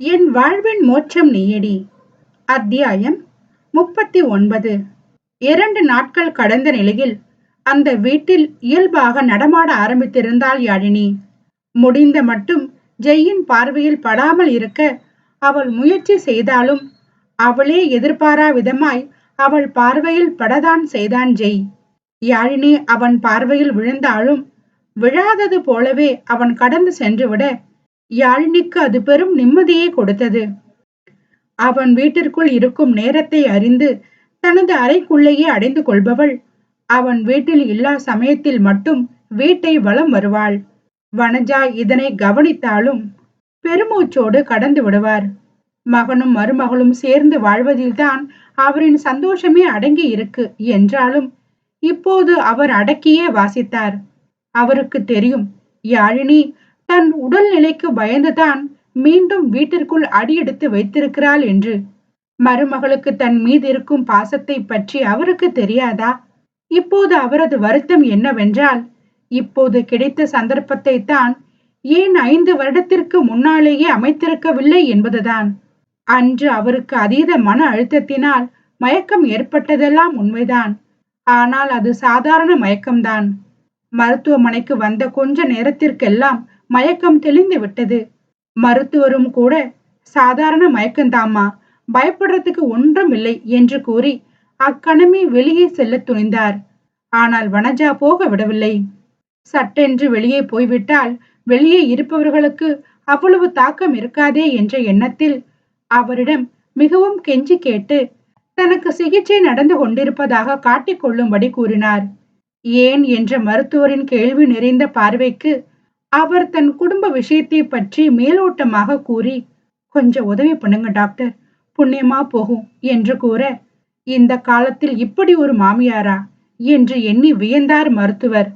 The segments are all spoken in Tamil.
என் வாழ்வின் மோட்சம் நீயடி. அத்தியாயம் முப்பத்தி ஒன்பது இரண்டு நாட்கள் கடந்த நிலையில் அந்த வீட்டில் இயல்பாக நடமாட ஆரம்பித்திருந்தாள் யாழினி. முடிந்த மட்டும் ஜெயின் பார்வையில் படாமல் இருக்க அவள் முயற்சி செய்தாலும் அவளே எதிர்பாரா விதமாய் அவள் பார்வையில் படதான் செய்தான் ஜெய். யாழினி அவன் பார்வையில் விழுந்தாலும் விழாதது போலவே அவன் கடந்து சென்றுவிட யாழினிக்கு அது பெரும் நிம்மதியை கொடுத்தது. அவன் வீட்டிற்குள் இருக்கும் நேரத்தை அறிந்து தனது அறைக்குள்ளேயே அடைந்து கொள்பவள். அவன் வீட்டில் இல்லா சமயத்தில் மட்டும் வீட்டை வலம் வருவாள். வனஜா இதனை கவனித்தாலும் பெருமூச்சோடு கடந்து விடுவார். மகனும் மருமகளும் சேர்ந்து வாழ்வதில்தான் அவரின் சந்தோஷமே அடங்கி இருக்கு என்றாலும் இப்போது அவர் அடக்கியே வாசித்தார். அவருக்கு தெரியும் யாழினி தன் உடல்நிலைக்கு பயந்துதான் மீண்டும் வீட்டிற்குள் அடியெடுத்து வைத்திருக்கிறாள் என்று. மருமகளுக்கு தன் மீது இருக்கும் பாசத்தை பற்றி அவருக்கு தெரியாதா? இப்போது அவரது வருத்தம் என்னவென்றால் இப்போது கிடைத்த சந்தர்ப்பத்தை தான் ஏன் ஐந்து வருடத்திற்கு முன்னாலேயே அமைத்திருக்கவில்லை என்பதுதான். அன்று அவருக்கு அதீத மன அழுத்தத்தினால் மயக்கம் ஏற்பட்டதெல்லாம் உண்மைதான். ஆனால் அது சாதாரண மயக்கம்தான். மருத்துவமனைக்கு வந்த கொஞ்ச நேரத்திற்கெல்லாம் மயக்கம் தெளிந்து விட்டது. மருத்துவரும் கூட சாதாரண மயக்கந்தாமா பயப்படுறதுக்கு ஒன்றும் இல்லை என்று கூறி அக்கணமே வெளியே செல்ல துணிந்தார். ஆனால் வனஜா போக விடவில்லை. சட்டென்று வெளியே போய்விட்டால் வெளியே இருப்பவர்களுக்கு அவ்வளவு தாக்கம் இருக்காதே என்ற எண்ணத்தில் அவரிடம் மிகவும் கெஞ்சி கேட்டு தனக்கு சிகிச்சை நடந்து கொண்டிருப்பதாக காட்டிக்கொள்ளும்படி கூறினார். ஏன்? என்ற மருத்துவரின் கேள்வி நிறைந்த பார்வைக்கு அவர் தன் குடும்ப விஷயத்தை பற்றி மேலோட்டமாக கூறி கொஞ்சம் உதவி பண்ணுங்க டாக்டர். புண்ணியமா போகும் என்று கூற இந்த காலத்தில் இப்படி ஒரு மாமியாரா? என்று எண்ணி வியந்தார் மருத்துவர்.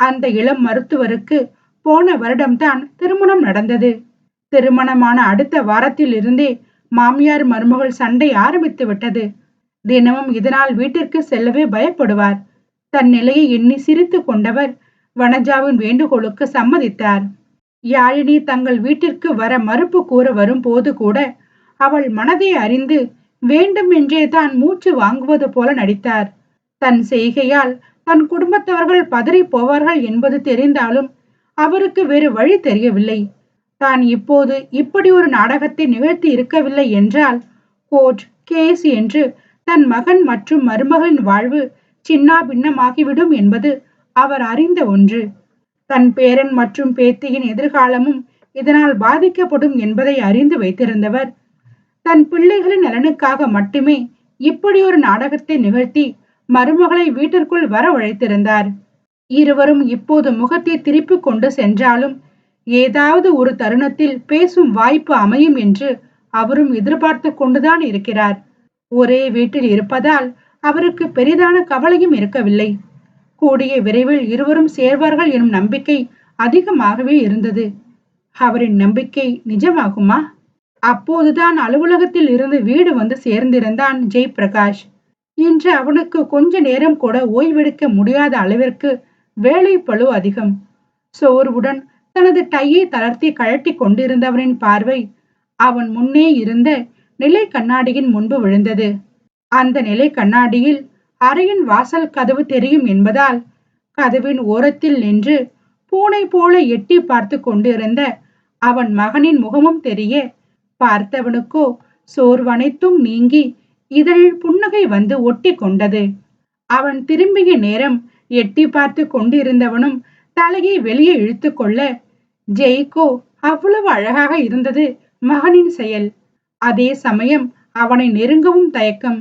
அந்த இளம் மருத்துவருக்கு போன வருடம்தான் திருமணம் நடந்தது. திருமணமான அடுத்த வாரத்தில் இருந்தே மாமியார் மருமகள் சண்டை ஆரம்பித்து விட்டது. தினமும் இதனால் வீட்டிற்கு செல்லவே பயப்படுவார். தன் நிலையை எண்ணி சிரித்து கொண்டவர் வனஜாவின் வேண்டுகோளுக்கு சம்மதித்தார். யாழினி தங்கள் வீட்டிற்கு வர மறுப்பு கூற வரும் போது கூட அவள் மனதை அறிந்து வேண்டும் என்றே தான் மூச்சு வாங்குவது போல நடித்தார். தன் செய்கையால் தன் குடும்பத்தவர்கள் பதறி போவார்கள் என்பது தெரிந்தாலும் அவருக்கு வேறு வழி தெரியவில்லை. தான் இப்போது இப்படி ஒரு நாடகத்தை நிகழ்த்தி இருக்கவில்லை என்றால் கோர்ட் கேஸ் என்று தன் மகன் மற்றும் மருமகளின் வாழ்வு சின்னா பின்னமாகிவிடும் என்பது அவர் அறிந்த ஒன்று. தன் பேரன் மற்றும் பேத்தியின் எதிர்காலமும் இதனால் பாதிக்கப்படும் என்பதை அறிந்து வைத்திருந்தவர். தன் பிள்ளைகளின் நலனுக்காக மட்டுமே இப்படி ஒரு நாடகத்தை நிகழ்த்தி மருமகளை வீட்டிற்குள் வரவழைத்திருந்தார் இருவரும் இப்போது முகத்தை திருப்பிக் கொண்டு சென்றாலும் ஏதாவது ஒரு தருணத்தில் பேசும் வாய்ப்பு அமையும் என்று அவரும் எதிர்பார்த்து கொண்டுதான் இருக்கிறார். ஒரே வீட்டில் இருப்பதால் அவருக்கு பெரிதான கவலையும் இருக்கவில்லை. கூடிய விரைவில் இருவரும் சேர்வார்கள் எனும் நம்பிக்கை அதிகமாகவே இருந்தது. அவரின் நம்பிக்கை நிஜமாகுமா? அப்போதுதான் அலுவலகத்தில் இருந்து வீடு வந்து சேர்ந்திருந்தான் ஜெய்பிரகாஷ் இன்று அவனுக்கு கொஞ்ச நேரம் கூட ஓய்வெடுக்க முடியாத அளவிற்கு வேலை பழு அதிகம். சோர்வுடன் தனது டையை தளர்த்தி கழட்டி கொண்டிருந்தவனின் பார்வை அவன் முன்னே இருந்த நிலை கண்ணாடியின் முன்பு விழுந்தது. அந்த நிலை கண்ணாடியில் அறையின் வாசல் கதவு தெரியும் என்பதால் கதவின் ஓரத்தில் நின்று பூனை போல எட்டி பார்த்து கொண்டிருந்த அவன் மகனின் முகமும் தெரிய பார்த்தவனுக்கோ சோர்வனைத்தும் நீங்கி இதழில் புன்னகை வந்து ஒட்டி கொண்டது. அவன் திரும்பிய நேரம் எட்டி பார்த்து கொண்டிருந்தவனும் தலையை வெளியே இழுத்து கொள்ள ஜெய்கோ அவ்வளவு அழகாக இருந்தது மகனின் செயல். அதே சமயம் அவனை நெருங்கவும் தயக்கம்.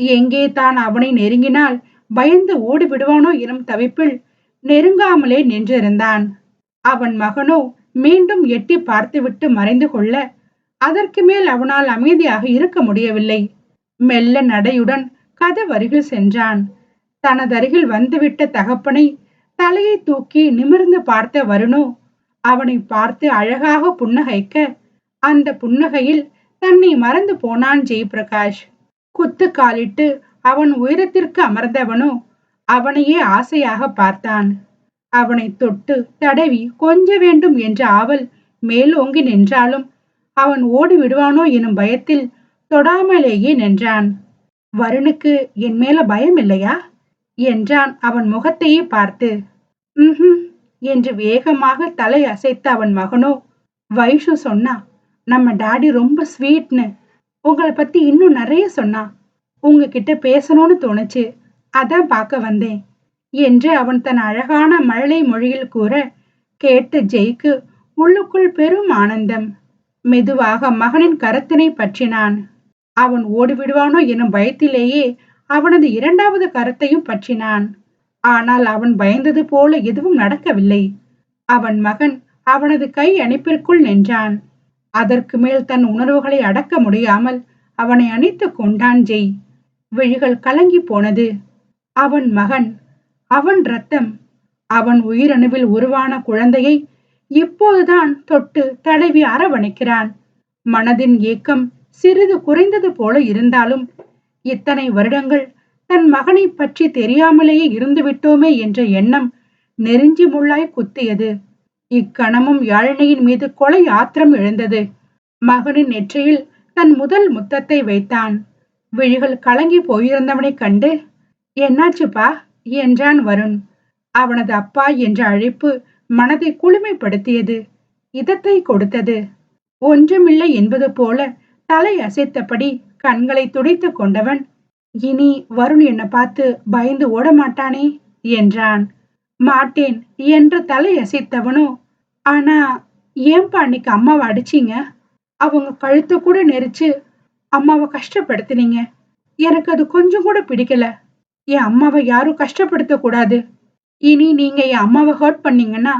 எங்கே தான் அவனை நெருங்கினால் பயந்து ஓடி விடுவானோ எனும் தவிப்பில் நெருங்காமலே நின்றிருந்தான். அவன் மகனோ மீண்டும் எட்டி பார்த்துவிட்டு மறைந்து கொள்ள அதற்கு மேல் அவனால் அமைதியாக இருக்க முடியவில்லை. மெல்ல நடையுடன் கதவருகில் சென்றான். தனதருகில் வந்துவிட்ட தகப்பனை தலையை தூக்கி நிமிர்ந்து பார்த்த வருணோ அவனை பார்த்து அழகாக புன்னகைக்க அந்த புன்னகையில் தன்னை மறந்து போனான் ஜெயபிரகாஷ் குத்து காலிட்டு அவன் உயரத்திற்கு அமர்ந்தவனோ அவனையே ஆசையாக பார்த்தான். அவனை தொட்டு தடவி கொஞ்ச வேண்டும் என்ற ஆவல் மேலோங்கி நின்றாலும் அவன் ஓடி விடுவானோ எனும் பயத்தில் தொடாமலேயே நின்றான். வருணுக்கு என் மேல பயம் இல்லையா? என்றான் அவன் முகத்தையே பார்த்து. ம்ஹும் என்று வேகமாக தலை அசைத்த அவன் மகனோ வைஷு சொன்னா நம்ம டாடி ரொம்ப ஸ்வீட்னு. உங்களை பத்தி இன்னும் நிறைய சொன்னா. உங்ககிட்ட பேசணும்னு தோணுச்சு. அதான் பார்க்க வந்தேன் என்று அவன் தன் அழகான மழலை மொழியில் கூற கேட்ட ஜெய்க்கு உள்ளுக்குள் பெரும் ஆனந்தம். மெதுவாக மகனின் கரத்தினை பற்றினான். அவன் ஓடிவிடுவானோ எனும் பயத்திலேயே அவனது இரண்டாவது கரத்தையும் பற்றினான். ஆனால் அவன் பயந்தது போல எதுவும் நடக்கவில்லை. அவன் மகன் அவனது கை அணைப்பிற்குள் நின்றான். அதற்கு மேல் தன் உணர்வுகளை அடக்க முடியாமல் அவனை அணைத்து கொண்டான் ஜெய். விழிகள் கலங்கி போனது. அவன் மகன் அவன் ரத்தம் அவன் உயிரணுவில் உருவான குழந்தையை இப்போதுதான் தொட்டு தடவி அரவணைக்கிறான். மனதின் ஏக்கம் சிறிது குறைந்தது போல இருந்தாலும் இத்தனை வருடங்கள் தன் மகனை பற்றி தெரியாமலேயே இருந்துவிட்டோமே என்ற எண்ணம் நெருஞ்சி முள்ளாய் குத்தியது. இக்கணமும் யாழினியின் மீது கொலை ஆத்திரம் எழுந்தது. மகனின் நெற்றியில் தன் முதல் முத்தத்தை வைத்தான். விழிகள் கலங்கி போயிருந்தவனை கண்டு என்னாச்சுப்பா? என்றான் வருண். அவனது அப்பா என்ற அழைப்பு மனதை குளுமைப்படுத்தியது. இதத்தை கொடுத்தது. ஒன்றுமில்லை என்பது போல தலை அசைத்தபடி கண்களை துடைத்து கொண்டவன் இனி வருண் என்னை பார்த்து பயந்து ஓட மாட்டானே என்றான். மாட்டேன் என்று தலையசைத்தவனோ? ஆனா ஏன்பா அன்னைக்கு அம்மாவை அடிச்சீங்க? அவங்க கழுத்தை கூட நெரிச்சு அம்மாவை கஷ்டப்படுத்தினீங்க. எனக்கு அது கொஞ்சம் கூட பிடிக்கல. என் அம்மாவை யாரும் கஷ்டப்படுத்த கூடாது. இனி நீங்க என் அம்மாவை ஹர்ட் பண்ணீங்கன்னா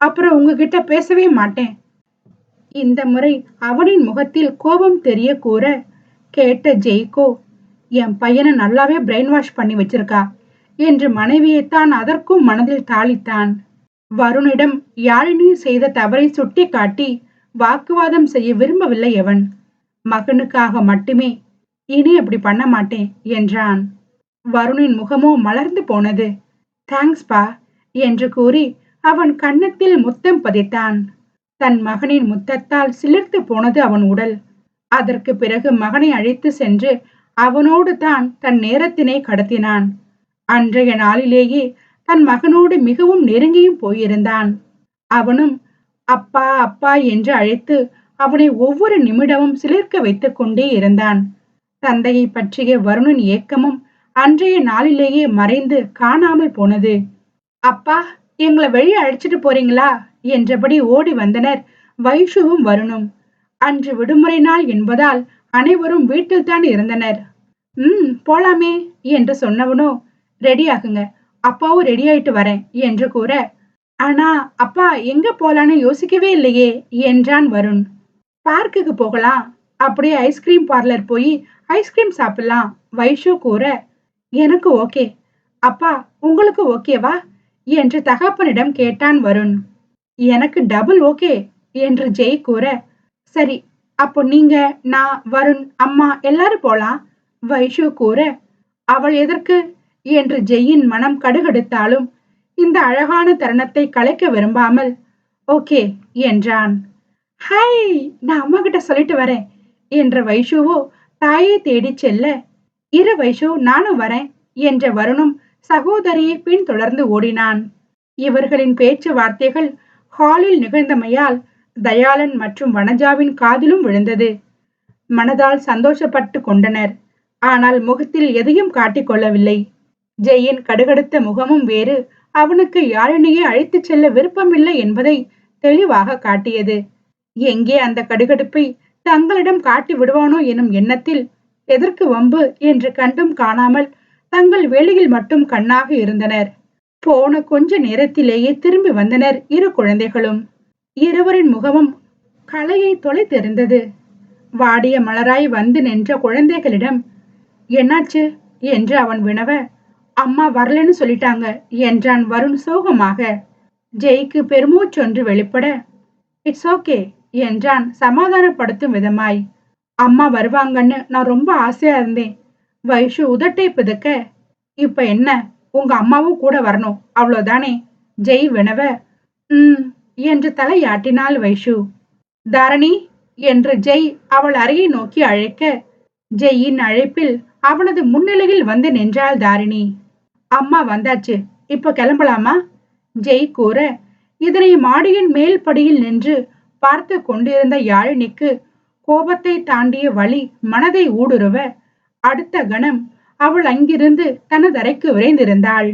அப்புறம் உங்ககிட்ட பேசவே மாட்டேன். இந்த முறை அவனின் முகத்தில் கோபம் தெரிய கூற கேட்ட ஜெய்கோ என் பையனை நல்லாவே பிரெயின் வாஷ் பண்ணி வச்சிருக்கா. என்று மனைவியைத்தான் அதற்கும் மனதில் தாளித்தான். வருணிடம் யாழினி செய்த தவறை சுட்டி காட்டி வாக்குவாதம் செய்ய விரும்பவில்லை அவன். மகனுக்காக மட்டுமே இனி அப்படி பண்ண மாட்டேன் என்றான். வருணின் முகமோ மலர்ந்து போனது. தேங்க்ஸ் பா என்று கூறி அவன் கன்னத்தில் முத்தம் பதித்தான். தன் மகனின் முத்தத்தால் சிலிர்த்து போனது அவன் உடல். அதற்கு பிறகு மகனை அழைத்து சென்று அவனோடு தான் தன் நேரத்தினை கடத்தினான். அன்றைய நாளிலேயே தன் மகனோடு மிகவும் நெருங்கியும் போயிருந்தான். அவனும் அப்பா அப்பா என்று அழைத்து அவனை ஒவ்வொரு நிமிடமும் சிலிர்க்க வைத்துக் கொண்டே இருந்தான். தந்தையை பற்றிய வருணன் ஏக்கமும் அன்றைய நாளிலேயே மறைந்து காணாமல் போனது. அப்பா எங்களை வெளியே அழைச்சிட்டு போறீங்களா? என்றபடி ஓடி வந்தனர் வைஷுவும் வருணும். அன்று விடுமுறை நாள் என்பதால் அனைவரும் வீட்டில்தான் இருந்தனர். ம் போலாமே என்று சொன்னவனோ ரெடி ஆகுங்க. அப்பாவும் ரெடி ஆயிட்டு வரேன் என்று கூற ஆனா அப்பா எங்க போலான்னு யோசிக்கவே இல்லையே என்றான் வருண். பார்க்குக்கு போகலாம். அப்படியே ஐஸ்கிரீம் பார்லர் போய் ஐஸ்கிரீம் சாப்பிடலாம் வைஷு கூற எனக்கு ஓகே அப்பா உங்களுக்கு ஓகேவா என்று தகப்பனிடம் கேட்டான் வருண். எனக்கு டபுள் ஓகே என்று ஜெய் கூற சரி அப்போ நீங்க நான் வருண் அம்மா எல்லாரும் போலாம் வைஷு கூற அவள் எதற்கு? என்று ஜெயின் மனம் கடுகெடுத்தாலும் இந்த அழகான தருணத்தை கலைக்க விரும்பாமல் ஓகே என்றான். ஹாய் நான் அம்மா கிட்ட சொல்லிட்டு வரேன் என்ற வைஷுவோ தாயை தேடி செல்ல இரு வைஷு நானும் வரேன் என்ற வருணும் சகோதரியை பின்தொடர்ந்து ஓடினான். இவர்களின் பேச்சு வார்த்தைகள் ஹாலில் நிகழ்ந்தமையால் தயாளன் மற்றும் வனஜாவின் காதிலும் விழுந்தது. மனதால் சந்தோஷப்பட்டு கொண்டனர். ஆனால் முகத்தில் எதையும் காட்டிக் கொள்ளவில்லை. ஜெயின் கடுகடுத்த முகமும் வேறு. அவனுக்கு யாழினியை அழைத்துச் செல்ல விருப்பமில்லை என்பதை தெளிவாக காட்டியது. எங்கே அந்த கடுகடுப்பை தங்களிடம் காட்டி விடுவானோ எனும் எண்ணத்தில் எதற்கு வம்பு என்று கண்டும் காணாமல் தங்கள் வேலையில் மட்டும் கண்ணாக இருந்தனர். போன கொஞ்ச நேரத்திலேயே திரும்பி வந்தனர் இரு குழந்தைகளும். இருவரின் முகமும் கலையை தொலைத்திருந்தது வாடிய மலராய் வந்து நின்ற குழந்தைகளிடம் என்னாச்சு? என்று அவன் வினவ அம்மா வரலன்னு சொல்லிட்டாங்க என்றான் வருண் சோகமாக. ஜெய்க்கு பெருமூச்சொன்று வெளிப்பட. இட்ஸ் ஓகே என்றான் சமாதானப்படுத்தும் விதமாய். அம்மா வருவாங்கன்னு நான் ரொம்ப ஆசையா இருந்தேன். வைஷு உதட்டை பிதுக்க இப்ப என்ன? உங்க அம்மாவும் கூட வரணும். அவ்வளோதானே? ஜெய் வினவ ம் என்று தலையாட்டினாள் வைஷு. தாரணி என்று ஜெய் அவள் அறையை நோக்கி அழைக்க ஜெயின் அழைப்பில் அவனது முன்னிலையில் வந்து நின்றாள் தாரிணி. அம்மா வந்தாச்சு. இப்போ கிளம்பலாமா? ஜெய் கூற இதனை மாடியின் மேல் படியில் நின்று பார்த்து கொண்டிருந்த யாழினிக்கு கோபத்தை தாண்டிய வழி மனதை ஊடுருவ அடுத்த கணம் அவள் அங்கிருந்து தனது அறைக்கு விரைந்திருந்தாள்.